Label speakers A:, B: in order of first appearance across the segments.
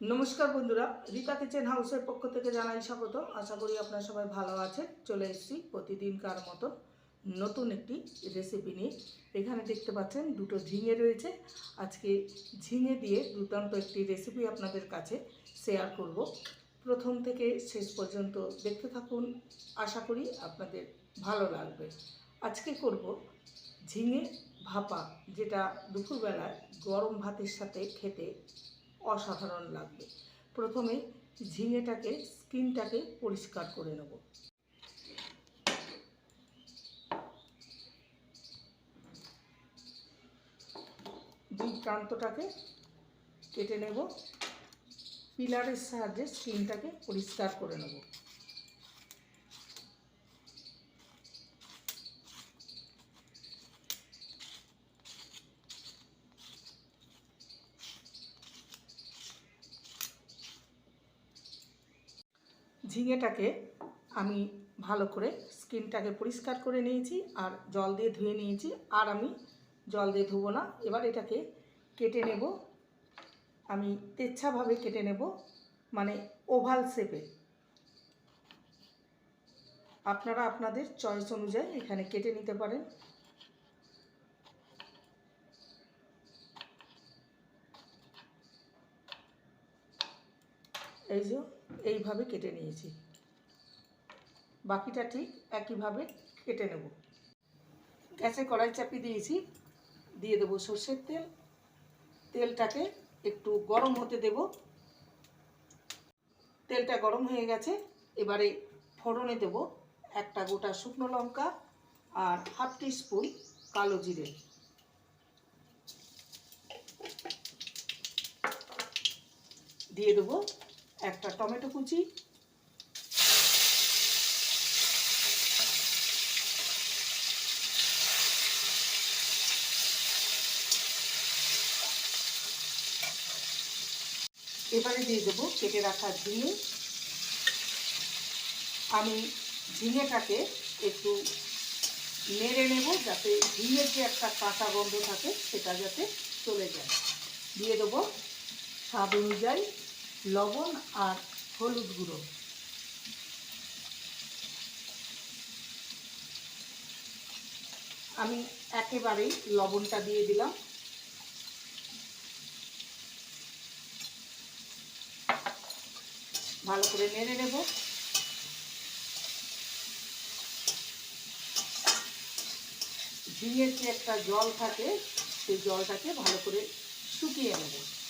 A: নমস্কার বন্ধুরা, রীতা কিচেন হাউসের পক্ষ থেকে জানাই স্বাগত। আশা করি আপনারা সবাই ভালো আছেন। চলে এসেছি প্রতিদিনকার মতো নতুন একটি রেসিপি নিয়ে। এখানে দেখতে পাচ্ছেন দুটো ঝিঙে রয়েছে। আজকে ঝিঙে দিয়ে দুর্দান্ত একটি রেসিপি আপনাদের কাছে শেয়ার করব। প্রথম থেকে শেষ পর্যন্ত দেখতে থাকুন। আশা করি আপনাদের ভালো লাগবে। আজকে করব ঝিঙে ভাপা, যেটা দুপুরবেলায় গরম ভাতের সাথে খেতে অসাধারণ লাগবে। প্রথমে ঝিঙেটাকে, স্কিনটাকে পরিষ্কার করে নেব। দুই প্রান্তটাকে কেটে নেব। পিলারের সাহায্যে স্কিনটাকে পরিষ্কার করে নেব। ঝিঙেটাকে আমি ভালো করে স্কিনটাকে পরিষ্কার করে নিয়েছি আর জল দিয়ে ধুয়ে নিয়েছি। আর আমি জল দিয়ে ধুবো না। এবার এটাকে কেটে নেব। আমি তেচ্ছাভাবে কেটে নেব মানে ওভাল শেপে। আপনারা আপনাদের চয়েস অনুযায়ী এখানে কেটে নিতে পারেন। এই যে এইভাবে কেটে নিয়েছি। বাকিটা ঠিক একইভাবে কেটে নেব। গ্যাসে কড়াই চাপিয়ে দিয়েছি। দিয়ে দেবো সর্ষের তেল। তেলটাকে একটু গরম হতে দেব। তেলটা গরম হয়ে গেছে। এবারে ফোড়নে দেব একটা গোটা শুকনো লঙ্কা আর হাফ স্পুন কালো জিরে। দিয়ে দেবো একটা টমেটো কুচি, এবারে দিয়ে দেবো কেটে রাখা ঝিঙে। আমি ঝিঙেটাকে একটু নেড়ে নেব যাতে ঝিঙের যে একটা কাঁচা গন্ধ থাকে সেটা যাতে চলে যায়। দিয়ে দেবো স্বাদ অনুযায়ী লবণ আর হলুদ গুঁড়ো। আমি একেবারেই লবণটা দিয়ে দিলাম। ভালো করে নেড়ে নেব। ঝিঙের যে একটা জল থাকে, সেই জলটাকে ভালো করে শুকিয়ে নেব।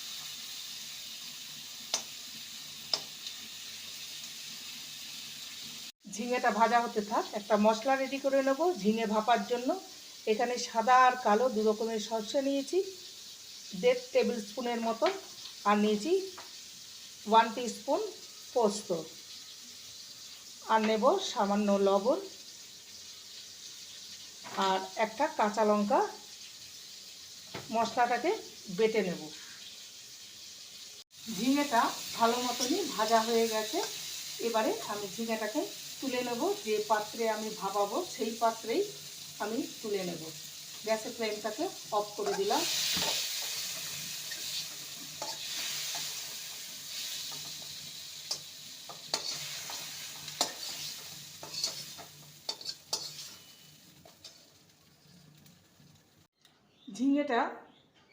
A: ঝিঙেটা ভাজা হতে থাক, একটা মশলা রেডি করে নেব, ঝিঙে ভাপার জন্য। এখানে সাদা আর কালো দু রকমের সর্ষে নিয়েছি, দেড় টেবিল স্পুনের মতো আর নিয়েছি ওয়ান স্পুন পোস্ত। আর নেব সামান্য লবণ, আর একটা কাঁচা লঙ্কা। মশলাটাকে বেটে নেব। ঝিঙেটা ভালো মতনই ভাজা হয়ে গেছে। এবারে আমি ঝিঙেটাকে তুলে নেব, যে পাত্রে আমি ভাপাবো, সেই পাত্রেই আমি তুলে নেব। গ্যাসের ফ্লেমটাকে অফ করে দিলাম। ঝিঙেটা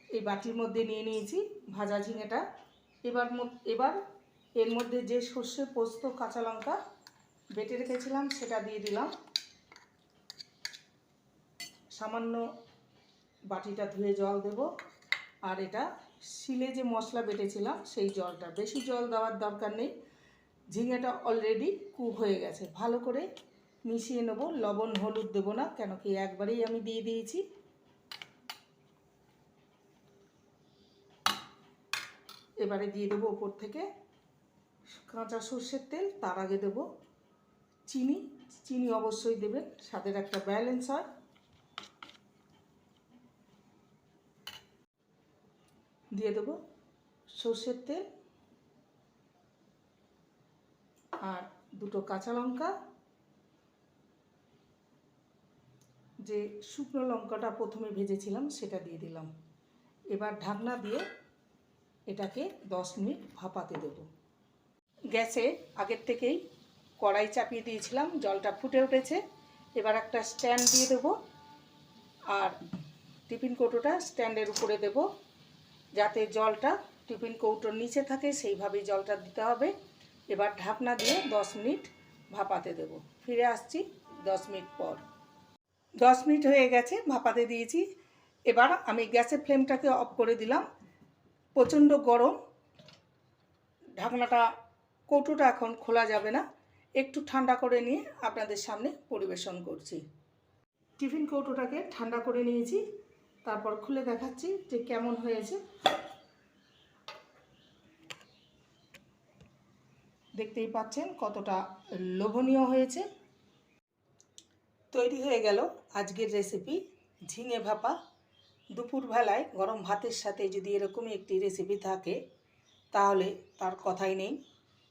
A: এই বাটির মধ্যে নিয়ে নিয়েছি, ভাজা ঝিঙেটা। এবার এবার এর মধ্যে যে সর্ষে পোস্ত, কাঁচা লঙ্কা বেটে রেখেছিলাম, সেটা দিয়ে দিলাম। সামান্য বাটিটা ধুয়ে জল দেব। আর এটা শিলে যে মশলা বেটেছিলাম, সেই জলটা। বেশি জল দেওয়ার দরকার নেই। ঝিঙেটা অলরেডি কুক হয়ে গেছে। ভালো করে মিশিয়ে নেব। লবণ, হলুদ দেবো না, কেন কি একবারেই আমি দিয়ে দিয়েছি। এবারে দিয়ে দেবো ওপর থেকে কাঁচা সর্ষের তেল, তার আগে দেব চিনি চিনি অবশ্যই দেবেন, স্বাদের একটা ব্যালেন্স হয়। দিয়ে দেবো সর্ষের তেল আর দুটো কাঁচা লঙ্কা। যে শুকনো লঙ্কাটা প্রথমে ভেজেছিলাম, সেটা দিয়ে দিলাম। এবার ঢাকনা দিয়ে এটাকে দশ মিনিট ভাপাতে দেব। গ্যাসে আগের থেকেই কড়াই চাপিয়ে দিয়েছিলাম, জলটা ফুটে উঠেছে। এবার একটা স্ট্যান্ড দিয়ে দেব আর টিফিন কৌটোটা স্ট্যান্ডের উপরে দেব, যাতে জলটা টিফিন কৌটোর নিচে থাকে, সেইভাবেই জলটা দিতে হবে। এবার ঢাকনা দিয়ে দশ মিনিট ভাপাতে দেব। ফিরে আসছি দশ মিনিট পর। দশ মিনিট হয়ে গেছে, ভাপাতে দিয়েছি। এবার আমি গ্যাসের ফ্লেমটাকে অফ করে দিলাম। প্রচণ্ড গরম। ঢাকনাটা, কৌটোটা এখন খোলা যাবে না। একটু ঠান্ডা করে নিয়ে আপনাদের সামনে পরিবেশন করছি। টিফিন কৌটোটাকে ঠান্ডা করে নিয়েছি, তারপর খুলে দেখাচ্ছি যে কেমন হয়েছে। দেখতেই পাচ্ছেন কতটা লোভনীয় হয়েছে। তৈরি হয়ে গেল আজকের রেসিপি ঝিঙে ভাপা। দুপুরবেলায় গরম ভাতের সাথে যদি এরকমই একটি রেসিপি থাকে, তাহলে তার কথাই নেই।